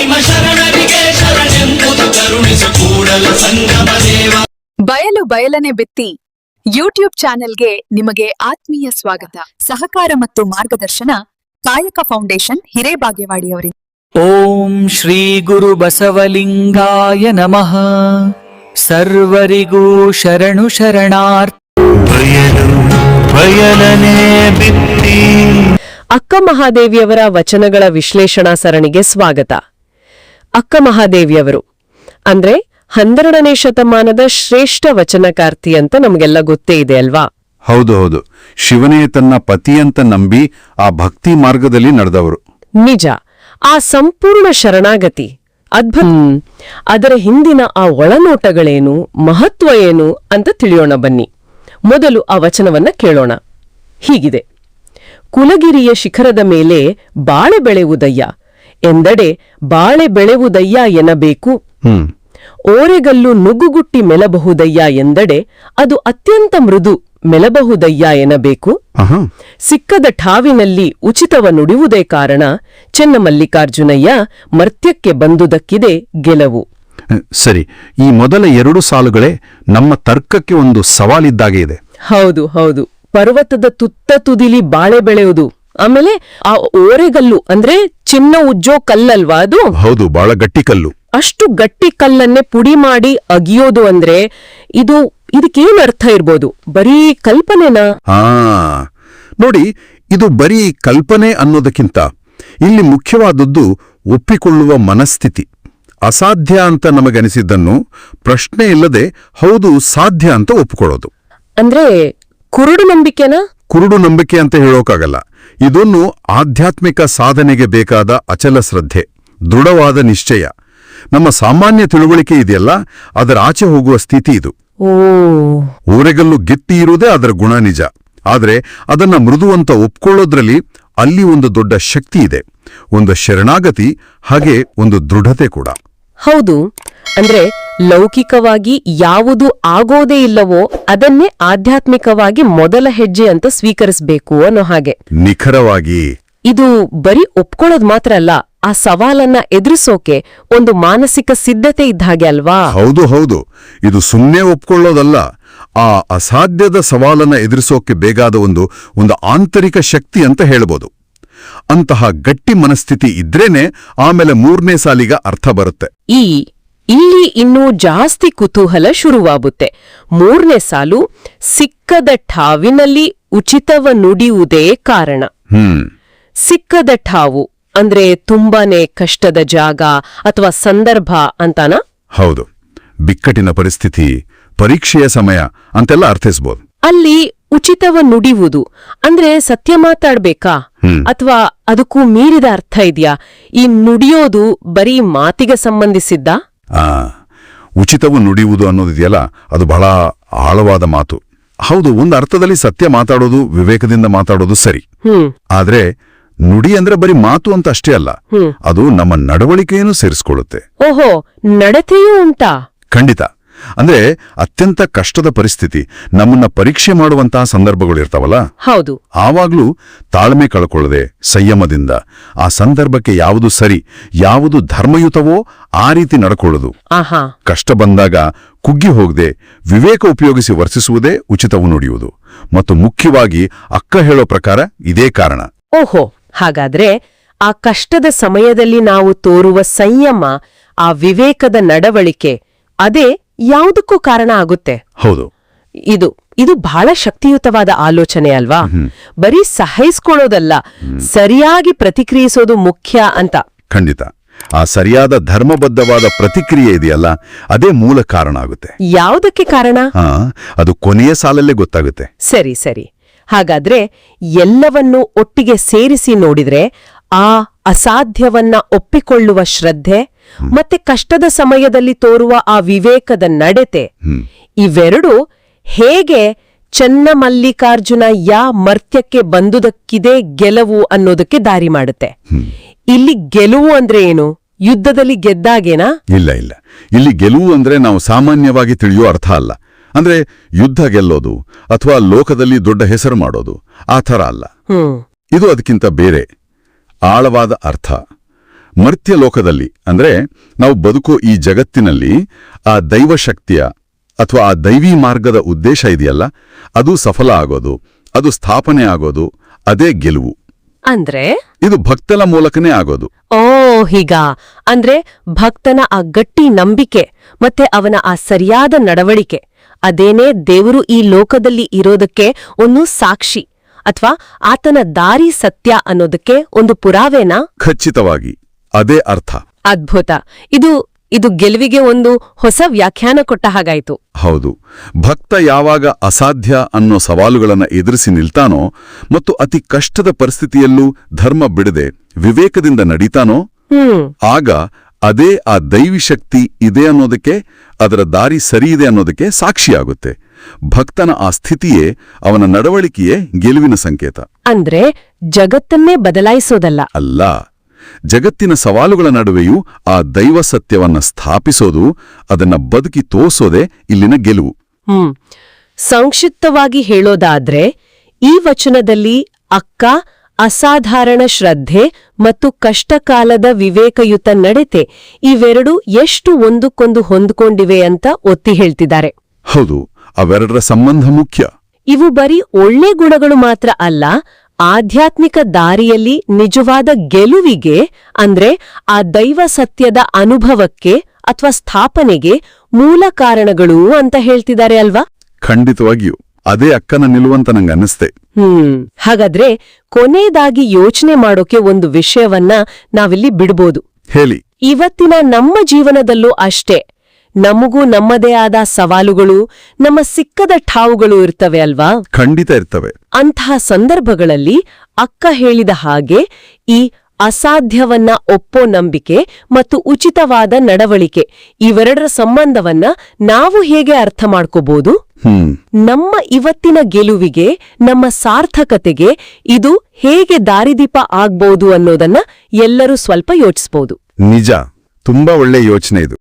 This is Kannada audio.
ನಿಮ್ಮ ಶರಣರಿಗೆ ಶರಣೆಂಬುದು ಕರುಣಿಸು ಕೂಡಲ ಸಂಗಮ ದೇವ. ಬಯಲು ಬಯಲನೆ ಬಿತ್ತಿ ಯೂಟ್ಯೂಬ್ ಚಾನೆಲ್ಗೆ ನಿಮಗೆ ಆತ್ಮೀಯ ಸ್ವಾಗತ. ಸಹಕಾರ ಮತ್ತು ಮಾರ್ಗದರ್ಶನ ಕಾಯಕ ಫೌಂಡೇಶನ್ ಹಿರೇಬಾಗೇವಾಡಿಯವರಿಂದ ಓಂ ಶ್ರೀ ಗುರು ಬಸವಲಿಂಗಾಯ ನಮಃ. ಸರ್ವರಿಗೂ ಶರಣು ಶರಣಾರ್ಥ. ಬಯಲು ಬಯಲನೆ ಬಿತ್ತಿ. ಅಕ್ಕ ಮಹಾದೇವಿಯವರ ವಚನಗಳ ವಿಶ್ಲೇಷಣಾ ಸರಣಿಗೆ ಸ್ವಾಗತ. ಅಕ್ಕ ಮಹಾದೇವಿಯವರು. ಅಂದ್ರೆ ಹನ್ನೆರಡನೇ ಶತಮಾನದ ಶ್ರೇಷ್ಠ ವಚನಕಾರ್ತಿ ಅಂತ ನಮಗೆಲ್ಲ ಗೊತ್ತೇ ಇದೆ ಅಲ್ವಾ? ಹೌದು ಹೌದು. ಶಿವನೇ ತನ್ನ ಪತಿಯಂತ ನಂಬಿ ಆ ಭಕ್ತಿ ಮಾರ್ಗದಲ್ಲಿ ನಡೆದವರು. ನಿಜ. ಆ ಸಂಪೂರ್ಣ ಶರಣಾಗತಿ ಅದ್ಭುತ. ಅದರ ಹಿಂದಿನ ಆ ಒಳನೋಟಗಳೇನು ಮಹತ್ವ ಏನು ಅಂತ ತಿಳಿಯೋಣ ಬನ್ನಿ. ಮೊದಲು ಆ ವಚನವನ್ನ ಕೇಳೋಣ. ಹೀಗಿದೆ. ಕುಲಗಿರಿಯ ಶಿಖರದ ಮೇಲೆ ಬಾಳೆ ಬೆಳೆಯುವುದಯ್ಯ. ಎಂದಡೆ ಬಾಳೆ ಬೆಳೆಯುವುದಯ್ಯ ಎನ್ನಬೇಕು. ಹ್ಮ್. ಓರೆಗಲ್ಲು ನುಗ್ಗುಗುಟ್ಟಿ ಮೆಲಬಹುದಯ್ಯ ಎಂದಡೆ ಅದು ಅತ್ಯಂತ ಮೃದು ಮೆಲಬಹುದಯ್ಯ ಎನ್ನಬೇಕು. ಸಿಕ್ಕದ ಠಾವಿನಲ್ಲಿ ಉಚಿತವ ನುಡಿಯುವುದೇ ಕಾರಣ ಚೆನ್ನಮಲ್ಲಿಕಾರ್ಜುನಯ್ಯ ಮರ್ತ್ಯಕ್ಕೆ ಬಂದುದಕ್ಕಿದೆ ಗೆಲುವು. ಸರಿ. ಈ ಮೊದಲ ಎರಡು ಸಾಲುಗಳೇ ನಮ್ಮ ತರ್ಕಕ್ಕೆ ಒಂದು ಸವಾಲಿದ್ದಾಗೆ ಇದೆ. ಹೌದು ಹೌದು. ಪರ್ವತದ ತುತ್ತ ತುದಿಲಿ ಬಾಳೆ ಬೆಳೆಯುವುದು ಆಮೇಲೆ ಆ ಓರೆಗಲ್ಲು ಅಂದ್ರೆ ಚಿನ್ನ ಉಜ್ಜೋ ಕಲ್ಲಲ್ವಾ ಅದು? ಹೌದು ಬಹಳ ಗಟ್ಟಿ ಕಲ್ಲು. ಅಷ್ಟು ಗಟ್ಟಿ ಕಲ್ಲನ್ನೇ ಪುಡಿ ಮಾಡಿ ಅಗಿಯೋದು ಅಂದ್ರೆ ಇದು ಇದಕ್ಕೇನ್ ಅರ್ಥ ಇರ್ಬೋದು? ಬರೀ ಕಲ್ಪನೆನಾ? ಹಾ ನೋಡಿ ಇದು ಬರೀ ಕಲ್ಪನೆ ಅನ್ನೋದಕ್ಕಿಂತ ಇಲ್ಲಿ ಮುಖ್ಯವಾದದ್ದು ಒಪ್ಪಿಕೊಳ್ಳುವ ಮನಸ್ಥಿತಿ. ಅಸಾಧ್ಯ ಅಂತ ನಮಗನಿಸಿದ್ದನ್ನು ಪ್ರಶ್ನೆ ಇಲ್ಲದೆ ಹೌದು ಸಾಧ್ಯ ಅಂತ ಒಪ್ಪಿಕೊಳ್ಳೋದು ಅಂದ್ರೆ ಕುರುಡು ನಂಬಿಕೆನಾ? ಕುರುಡು ನಂಬಿಕೆ ಅಂತ ಹೇಳೋಕ್ಕಾಗಲ್ಲ ಇದೊಂದು ಆಧ್ಯಾತ್ಮಿಕ ಸಾಧನೆಗೆ ಬೇಕಾದ ಅಚಲ ಶ್ರದ್ಧೆ ದೃಢವಾದ ನಿಶ್ಚಯ. ನಮ್ಮ ಸಾಮಾನ್ಯ ತಿಳುವಳಿಕೆ ಇದೆಯಲ್ಲ ಅದರ ಆಚೆ ಹೋಗುವ ಸ್ಥಿತಿ ಇದು. ಓ. ಊರೆಗಲ್ಲು ಗೆತ್ತಿ ಇರುವುದೇ ಅದರ ಗುಣ ನಿಜ. ಆದರೆ ಅದನ್ನ ಮೃದುವಂತ ಒಪ್ಕೊಳ್ಳೋದ್ರಲ್ಲಿ ಅಲ್ಲಿ ಒಂದು ದೊಡ್ಡ ಶಕ್ತಿ ಇದೆ ಒಂದು ಶರಣಾಗತಿ ಹಾಗೆ ಒಂದು ದೃಢತೆ ಕೂಡ. ಹೌದು. ಅಂದ್ರೆ ಲೌಕಿಕವಾಗಿ ಯಾವುದು ಆಗೋದೇ ಇಲ್ಲವೋ ಅದನ್ನೇ ಆಧ್ಯಾತ್ಮಿಕವಾಗಿ ಮೊದಲ ಹೆಜ್ಜೆ ಅಂತ ಸ್ವೀಕರಿಸಬೇಕು ಅನ್ನೋ ಹಾಗೆ. ನಿಖರವಾಗಿ. ಇದು ಬರೀ ಒಪ್ಕೊಳ್ಳೋದ್ ಮಾತ್ರ ಅಲ್ಲ ಆ ಸವಾಲನ್ನ ಎದುರಿಸೋಕೆ ಒಂದು ಮಾನಸಿಕ ಸಿದ್ಧತೆ ಇದ್ದ ಹಾಗೆ ಅಲ್ವಾ? ಹೌದು ಹೌದು. ಇದು ಸುಮ್ಮನೆ ಒಪ್ಕೊಳ್ಳೋದಲ್ಲ ಆ ಅಸಾಧ್ಯದ ಸವಾಲನ್ನ ಎದುರಿಸೋಕೆ ಬೇಕಾದ ಒಂದು ಒಂದು ಆಂತರಿಕ ಶಕ್ತಿ ಅಂತ ಹೇಳ್ಬೋದು. ಅಂತಹ ಗಟ್ಟಿ ಮನಸ್ಥಿತಿ ಇದ್ರೇನೆ ಆಮೇಲೆ ಮೂರನೇ ಸಾಲಿಗ ಅರ್ಥ ಬರುತ್ತೆ. ಈ ಇಲ್ಲಿ ಇನ್ನೂ ಜಾಸ್ತಿ ಕುತೂಹಲ ಶುರುವಾಗುತ್ತೆ. ಮೂರನೇ ಸಾಲು ಸಿಕ್ಕದ ಠಾವಿನಲ್ಲಿ ಉಚಿತವ ನುಡಿಯುವುದೇ ಕಾರಣ. ಸಿಕ್ಕದ ಠಾವು ಅಂದ್ರೆ ತುಂಬಾನೇ ಕಷ್ಟದ ಜಾಗ ಅಥವಾ ಸಂದರ್ಭ ಅಂತಾನ? ಹೌದು. ಬಿಕ್ಕಟ್ಟಿನ ಪರಿಸ್ಥಿತಿ ಪರೀಕ್ಷೆಯ ಸಮಯ ಅಂತೆಲ್ಲ ಅರ್ಥಿಸಬಹುದು ಅಲ್ಲಿ ಉಚಿತವ ನುಡಿಯುವುದು ಅಂದ್ರೆ ಸತ್ಯ ಮಾತಾಡ್ಬೇಕಾ. ಅಥವಾ ಅದಕ್ಕೂ ಮೀರಿದ ಅರ್ಥ ಇದೆಯಾ? ಈ ನುಡಿಯೋದು ಬರೀ ಮಾತಿಗೆ ಸಂಬಂಧಿಸಿದ್ದ? ಉಚಿತವು ನುಡಿಯುವುದು ಅನ್ನೋದಿದೆಯಲ್ಲ ಅದು ಬಹಳ ಆಳವಾದ ಮಾತು. ಹೌದು ಒಂದು ಅರ್ಥದಲ್ಲಿ ಸತ್ಯ ಮಾತಾಡೋದು ವಿವೇಕದಿಂದ ಮಾತಾಡೋದು ಸರಿ. ಆದ್ರೆ ನುಡಿ ಅಂದ್ರೆ ಬರಿ ಮಾತು ಅಂತ ಅಷ್ಟೇ ಅಲ್ಲ ಅದು ನಮ್ಮ ನಡವಳಿಕೆಯನ್ನು ಸೇರಿಸಿಕೊಳ್ಳುತ್ತೆ. ಓಹೋ ನಡತೆಯೂ ಉಂಟಾ? ಖಂಡಿತ. ಅಂದ್ರೆ ಅತ್ಯಂತ ಕಷ್ಟದ ಪರಿಸ್ಥಿತಿ. ನಮ್ಮನ್ನ ಪರೀಕ್ಷೆ ಮಾಡುವಂತಹ ಸಂದರ್ಭಗಳಿರ್ತಾವಲ್ಲ ಹೌದು. ಆವಾಗ್ಲೂ ತಾಳ್ಮೆ ಕಳ್ಕೊಳ್ಳದೆ ಸಂಯಮದಿಂದ. ಆ ಸಂದರ್ಭಕ್ಕೆ ಯಾವುದು ಸರಿ ಯಾವುದು ಧರ್ಮಯುತವೋ ಆ ರೀತಿ ನಡ್ಕೊಳ್ಳೋದು. ಕಷ್ಟ ಬಂದಾಗ ಕುಗ್ಗಿ ಹೋಗದೆ ವಿವೇಕ ಉಪಯೋಗಿಸಿ ವರ್ತಿಸುವುದೇ ಉಚಿತವು ನುಡಿಯುವುದು. ಮತ್ತು ಮುಖ್ಯವಾಗಿ ಅಕ್ಕ ಹೇಳೋ ಪ್ರಕಾರ ಇದೇ ಕಾರಣ. ಓಹೋ ಹಾಗಾದ್ರೆ ಆ ಕಷ್ಟದ ಸಮಯದಲ್ಲಿ ನಾವು ತೋರುವ ಸಂಯಮ ಆ ವಿವೇಕದ ನಡವಳಿಕೆ ಅದೇ ಯಾವುದಕ್ಕೂ ಕಾರಣ ಆಗುತ್ತೆ? ಹೌದು. ಇದು ಇದು ಬಹಳ ಶಕ್ತಿಯುತವಾದ ಆಲೋಚನೆ ಅಲ್ವಾ? ಬರೀ ಸಹಿಸ್ಕೊಳ್ಳೋದಲ್ಲ ಸರಿಯಾಗಿ ಪ್ರತಿಕ್ರಿಯಿಸೋದು ಮುಖ್ಯ ಅಂತ. ಖಂಡಿತ. ಆ ಸರಿಯಾದ ಧರ್ಮಬದ್ಧವಾದ ಪ್ರತಿಕ್ರಿಯೆ ಇದೆಯಲ್ಲ ಅದೇ ಮೂಲ ಕಾರಣ ಆಗುತ್ತೆ. ಯಾವುದಕ್ಕೆ ಕಾರಣ? ಅದು ಕೊನೆಯ ಸಾಲಲ್ಲೇ ಗೊತ್ತಾಗುತ್ತೆ. ಸರಿ ಸರಿ. ಹಾಗಾದ್ರೆ ಎಲ್ಲವನ್ನೂ ಒಟ್ಟಿಗೆ ಸೇರಿಸಿ ನೋಡಿದ್ರೆ ಆ ಅಸಾಧ್ಯವನ್ನ ಒಪ್ಪಿಕೊಳ್ಳುವ ಶ್ರದ್ಧೆ ಮತ್ತೆ ಕಷ್ಟದ ಸಮಯದಲ್ಲಿ ತೋರುವ ಆ ವಿವೇಕದ ನಡತೆ ಇವೆರಡು ಹೇಗೆ ಚನ್ನ ಮಲ್ಲಿಕಾರ್ಜುನ ಯಾ ಮರ್ತ್ಯಕ್ಕೆ ಬಂದುದಕ್ಕಿದೆ ಗೆಲುವು ಅನ್ನೋದಕ್ಕೆ ದಾರಿ ಮಾಡುತ್ತೆ. ಇಲ್ಲಿ ಗೆಲುವು ಅಂದ್ರೆ ಏನು? ಯುದ್ಧದಲ್ಲಿ ಗೆದ್ದಾಗೇನಾ? ಇಲ್ಲ ಇಲ್ಲ. ಇಲ್ಲಿ ಗೆಲುವು ಅಂದ್ರೆ ನಾವು ಸಾಮಾನ್ಯವಾಗಿ ತಿಳಿಯೋ ಅರ್ಥ ಅಲ್ಲ. ಅಂದ್ರೆ ಯುದ್ಧ ಗೆಲ್ಲೋದು ಅಥವಾ ಲೋಕದಲ್ಲಿ ದೊಡ್ಡ ಹೆಸರು ಮಾಡೋದು ಆ ಥರ ಅಲ್ಲ. ಹ್ಮ್. ಇದು ಅದಕ್ಕಿಂತ ಬೇರೆ ಆಳವಾದ ಅರ್ಥ. ಮರ್ತ್ಯ ಲೋಕದಲ್ಲಿ ಅಂದ್ರೆ ನಾವು ಬದುಕೋ ಈ ಜಗತ್ತಿನಲ್ಲಿ ಆ ದೈವಶಕ್ತಿಯ ಅಥವಾ ಆ ದೈವಿ ಮಾರ್ಗದ ಉದ್ದೇಶ ಇದೆಯಲ್ಲ ಅದು ಸಫಲ ಆಗೋದು ಅದು ಸ್ಥಾಪನೆ ಆಗೋದು ಅದೇ ಗೆಲುವು. ಅಂದ್ರೆ? ಇದು ಭಕ್ತಲ ಮೂಲಕನೇ ಆಗೋದು. ಓ ಹೀಗ. ಅಂದ್ರೆ ಭಕ್ತನ ಆ ಗಟ್ಟಿ ನಂಬಿಕೆ ಮತ್ತೆ ಅವನ ಆ ಸರಿಯಾದ ನಡವಳಿಕೆ ಅದೇನೇ ದೇವರು ಈ ಲೋಕದಲ್ಲಿ ಇರೋದಕ್ಕೆ ಒಂದು ಸಾಕ್ಷಿ ಅಥವಾ ಆತನ ದಾರಿ ಸತ್ಯ ಅನ್ನೋದಕ್ಕೆ ಒಂದು ಪುರಾವೆನಾ? ಖಚಿತವಾಗಿ ಅದೇ ಅರ್ಥ. ಅದ್ಭುತ. ಇದು ಇದು ಗೆಲುವಿಗೆ ಒಂದು ಹೊಸ ವ್ಯಾಖ್ಯಾನ ಕೊಟ್ಟ ಹಾಗಾಯಿತು. ಹೌದು. ಭಕ್ತ ಯಾವಾಗ ಅಸಾಧ್ಯ ಅನ್ನೋ ಸವಾಲುಗಳನ್ನು ಎದುರಿಸಿ ನಿಲ್ತಾನೋ ಮತ್ತು ಅತಿ ಕಷ್ಟದ ಪರಿಸ್ಥಿತಿಯಲ್ಲೂ ಧರ್ಮ ಬಿಡದೆ ವಿವೇಕದಿಂದ ನಡೀತಾನೋ ಆಗ ಅದೇ ಆ ದೈವಿ ಶಕ್ತಿ ಇದೆ ಅನ್ನೋದಕ್ಕೆ ಅದರ ದಾರಿ ಸರಿಯಿದೆ ಅನ್ನೋದಕ್ಕೆ ಸಾಕ್ಷಿಯಾಗುತ್ತೆ. ಭಕ್ತನ ಆ ಸ್ಥಿತಿಯೇ ಅವನ ನಡವಳಿಕೆಯೇ ಗೆಲುವಿನ ಸಂಕೇತ. ಅಂದ್ರೆ ಜಗತ್ತನ್ನೇ ಬದಲಾಯಿಸೋದಲ್ಲ. ಅಲ್ಲ. ಜಗತ್ತಿನ ಸವಾಲುಗಳ ನಡುವೆಯೂ ಆ ದೈವ ಸತ್ಯವನ್ನ ಸ್ಥಾಪಿಸೋದು ಅದನ್ನ ಬದುಕಿ ತೋರಿಸೋದೇ ಇಲ್ಲಿನ ಗೆಲುವು. ಹ್ಮ್. ಸಂಕ್ಷಿಪ್ತವಾಗಿ ಹೇಳೋದಾದ್ರೆ ಈ ವಚನದಲ್ಲಿ ಅಕ್ಕ ಅಸಾಧಾರಣ ಶ್ರದ್ಧೆ ಮತ್ತು ಕಷ್ಟಕಾಲದ ವಿವೇಕಯುತ ನಡತೆ ಇವೆರಡು ಎಷ್ಟು ಒಂದಕ್ಕೊಂದು ಹೊಂದ್ಕೊಂಡಿವೆ ಅಂತ ಒತ್ತಿ ಹೇಳ್ತಿದ್ದಾರೆ. ಹೌದು ಅವೆರಡರ ಸಂಬಂಧ ಮುಖ್ಯ. ಇವು ಬರೀ ಒಳ್ಳೆ ಗುಣಗಳು ಮಾತ್ರ ಅಲ್ಲ ಆಧ್ಯಾತ್ಮಿಕ ದಾರಿಯಲ್ಲಿ ನಿಜವಾದ ಗೆಲುವಿಗೆ ಅಂದ್ರೆ ಆ ದೈವ ಸತ್ಯದ ಅನುಭವಕ್ಕೆ ಅಥವಾ ಸ್ಥಾಪನೆಗೆ ಮೂಲ ಕಾರಣಗಳು ಅಂತ ಹೇಳ್ತಿದ್ದಾರೆ ಅಲ್ವಾ? ಖಂಡಿತವಾಗಿಯೂ. ಅದೇ ಅಕ್ಕನ ನಿಲುವಂತ ನಂಗನ್ನಿಸ್ತೆ ಹ್ಮ್. ಹಾಗಾದ್ರೆ ಕೊನೆಯದಾಗಿ ಯೋಚನೆ ಮಾಡೋಕೆ ಒಂದು ವಿಷಯವನ್ನ ನಾವಿಲ್ಲಿ ಬಿಡ್ಬೋದು. ಹೇಳಿ. ಇವತ್ತಿನ ನಮ್ಮ ಜೀವನದಲ್ಲೂ ಅಷ್ಟೇ. ನಮಗೂ ನಮ್ಮದೇ ಆದ ಸವಾಲುಗಳು ನಮ್ಮ ಸಿಕ್ಕದ ಠಾವುಗಳು ಇರ್ತವೆ ಅಲ್ವಾ? ಖಂಡಿತ ಇರ್ತವೆ. ಅಂತಹ ಸಂದರ್ಭಗಳಲ್ಲಿ ಅಕ್ಕ ಹೇಳಿದ ಹಾಗೆ ಈ ಅಸಾಧ್ಯವನ್ನ ಒಪ್ಪೋ ನಂಬಿಕೆ ಮತ್ತು ಉಚಿತವಾದ ನಡವಳಿಕೆ ಇವೆರಡರ ಸಂಬಂಧವನ್ನ ನಾವು ಹೇಗೆ ಅರ್ಥ ಮಾಡ್ಕೋಬಹುದು ನಮ್ಮ ಇವತ್ತಿನ ಗೆಲುವಿಗೆ ನಮ್ಮ ಸಾರ್ಥಕತೆಗೆ ಇದು ಹೇಗೆ ದಾರಿದೀಪ ಆಗ್ಬಹುದು ಅನ್ನೋದನ್ನ ಎಲ್ಲರೂ ಸ್ವಲ್ಪ ಯೋಚಿಸ್ಬೋದು. ನಿಜ. ತುಂಬಾ ಒಳ್ಳೆ ಯೋಚನೆ ಇದು.